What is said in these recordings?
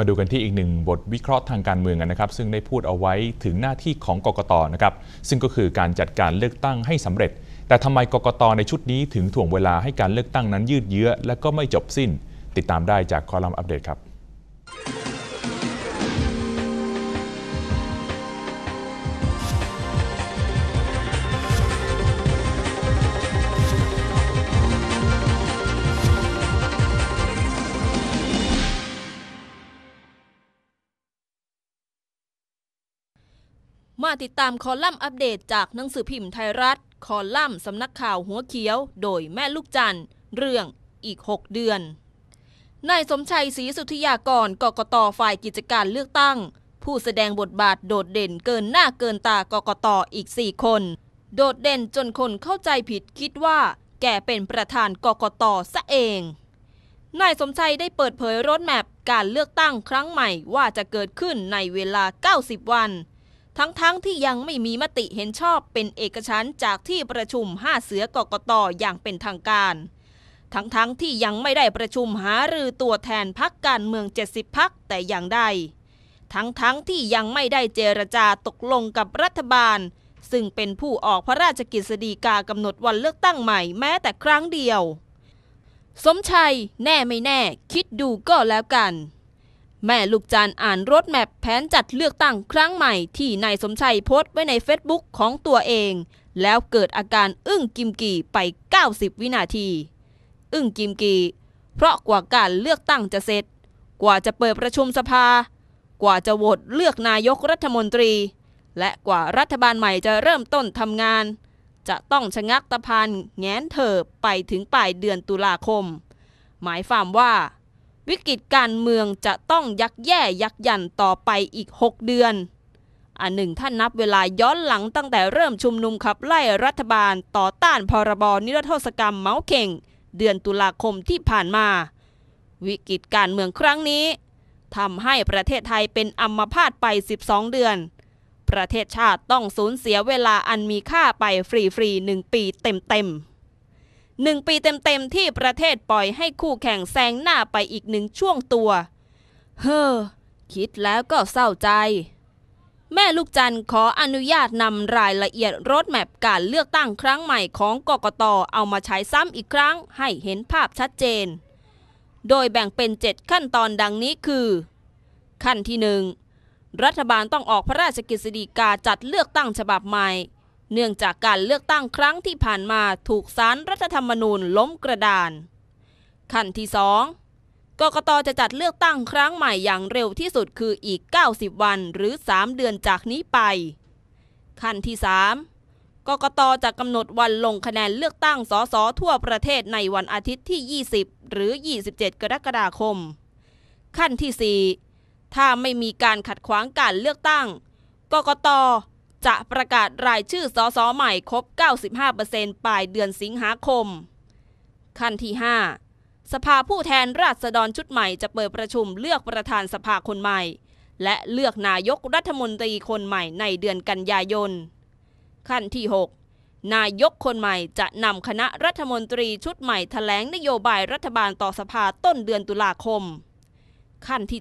มาดูกันที่อีกหนึ่งบทวิเคราะห์ทางการเมืองนะครับ ซึ่งได้พูดเอาไว้ถึงหน้าที่ของกกตนะครับ ซึ่งก็คือการจัดการเลือกตั้งให้สำเร็จ แต่ทำไมกกตในชุดนี้ถึงถ่วงเวลาให้การเลือกตั้งนั้นยืดเยื้อ และก็ไม่จบสิ้น ติดตามได้จากคอลัมน์อัปเดตครับ มาติดตามคอลัมน์อัปเดตจากหนังสือพิมพ์ไทยรัฐ คอลัมน์สำนักข่าวหัวเขียว โดยแม่ลูกจันเรื่องอีก 6 เดือน นายสมชัยศรีสุทธิยากรกกตฝ่ายกิจการเลือกตั้ง ผู้แสดงบทบาทโดดเด่นเกินหน้าเกินตากกตอีก 4 คน โดดเด่นจนคนเข้าใจผิดคิดว่า แกเป็นประธานกกตซะเองนายสมชัยได้เปิดเผยรถแมพการเลือกตั้งครั้งใหม่ว่าจะเกิดขึ้นในเวลา 90 วัน ทั้งๆทที่ยังไม่มีมติเห็นชอบเป็นเอกฉันจากที่ประชุม5เสือกกตอย่างเป็นทางการ ทั้งๆทที่ยังไม่ได้ประชุมหารือตัวแทนพักการเมือง 70 พักแต่อย่างใด ทั้งๆทที่ยังไม่ได้เจรจาตกลงกับรัฐบาล ซึ่งเป็นผู้ออกพระราชกิจสีกากำหนดวันเลือกตั้งใหม่แม้แต่ครั้งเดียว สมชัย แน่ไม่แน่ คิดดูก็แล้วกัน แม่ลูกจันอ่านรถแมพแผนจัดเลือกตั้งครั้งใหม่ที่นายสมชัยโพสต์ไว้ในเฟซบุ๊กของตัวเอง แล้วเกิดอาการอึ้งกิมกีไป 90 วินาที อึ้งกิมกีเพราะกว่าการเลือกตั้งจะเสร็จ กว่าจะเปิดประชุมสภา กว่าจะโหวตเลือกนายกรัฐมนตรี และกว่ารัฐบาลใหม่จะเริ่มต้นทำงาน จะต้องชะงักตะพันแงนเถิบไปถึงปลายเดือนตุลาคม หมายความว่า วิกฤตการเมืองจะต้องยักแย่ยักยันต่อไปอีก 6 เดือนอันหนึ่งท่านนับเวลาย้อนหลังตั้งแต่เริ่มชุมนุมขับไล่รัฐบาลต่อต้านพรบนิรโทษกรรมเมาเข่ง เดือนตุลาคมที่ผ่านมา วิกฤตการเมืองครั้งนี้ทำให้ประเทศไทยเป็นอัมพาตไป 12 เดือน ประเทศชาติต้องสูญเสียเวลาอันมีค่าไปฟรีๆหนึ่งปีเต็มๆ หนึ่งปีเต็มๆที่ประเทศปล่อยให้คู่แข่งแซงหน้าไปอีกหนึ่งช่วงตัว เฮ้อ คิดแล้วก็เศร้าใจ แม่ลูกจันขออนุญาตนำรายละเอียดรถแมพการเลือกตั้งครั้งใหม่ของกกตเอามาใช้ซ้ำอีกครั้งให้เห็นภาพชัดเจน โดยแบ่งเป็น 7 ขั้นตอนดังนี้คือ ขั้นที่หนึ่งรัฐบาลต้องออกพระราชกฤษฎีกาจัดเลือกตั้งฉบับใหม่ เนื่องจากการเลือกตั้งครั้งที่ผ่านมาถูกสารรัฐธรรมนูญล้มกระดาน ขั้นที่สองกกตจะจัดเลือกตั้งครั้งใหม่อย่างเร็วที่สุดคืออีก 90 วันหรือ 3 เดือนจากนี้ไป ขั้นที่ 3 กกตจะกำหนดวันลงคะแนนเลือกตั้งสสทั่วประเทศในวันอาทิตย์ที่ 20 หรือ 27 กรกฎาคม ขั้นที่ 4 ถ้าไม่มีการขัดขวางการเลือกตั้ง กกต จะประกาศรายชื่อสสใหม่ครบ 95%ปลายเดือนสิงหาคม ขั้นที่ 5 สภาผู้แทนราษฎรชุดใหม่จะเปิดประชุมเลือกประธานสภาคนใหม่ และเลือกนายกรัฐมนตรีคนใหม่ในเดือนกันยายน ขั้นที่ 6 นายกคนใหม่จะนำคณะรัฐมนตรีชุดใหม่ถแถลงนโยบายรัฐบาลต่อสภาต้นเดือนตุลาคม ขั้นที่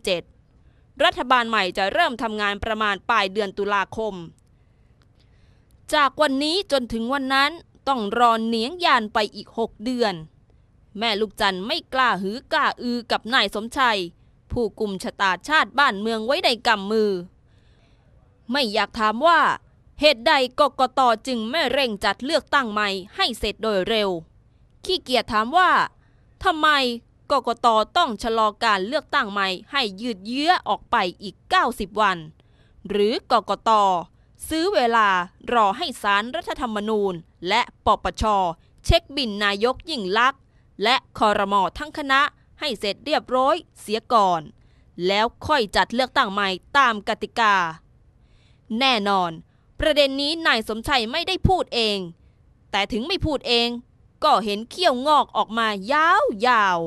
7 รัฐบาลใหม่จะเริ่มทำงานประมาณปลายเดือนตุลาคม จากวันนี้จนถึงวันนั้นต้องรอเนียงยานไปอีกหกเดือน แม่ลูกจันไม่กล้าหือกล้าอือกับนายสมชัย ผู้กลุ่มชะตาชาติบ้านเมืองไว้ในกำมือ ไม่อยากถามว่า เหตุใดกกตจึงไม่เร่งจัดเลือกตั้งใหม่ให้เสร็จโดยเร็ว ขี้เกียจถามว่าทำไมกกตต้องชะลอการเลือกตั้งใหม่ให้ยืดเยื้อออกไปอีก 90 วัน หรือกกต ซื้อเวลารอให้สารรัฐธรรมนูญ และปปช เช็คบินนายกยิ่งลักษณ์และคอรมอทั้งคณะให้เสร็จเรียบร้อยเสียก่อน แล้วค่อยจัดเลือกตั้งใหม่ตามกติกา แน่นอน ประเด็นนี้นายสมชัยไม่ได้พูดเอง แต่ถึงไม่พูดเอง ก็เห็นเขี้ยวงอกออกมายาวยาว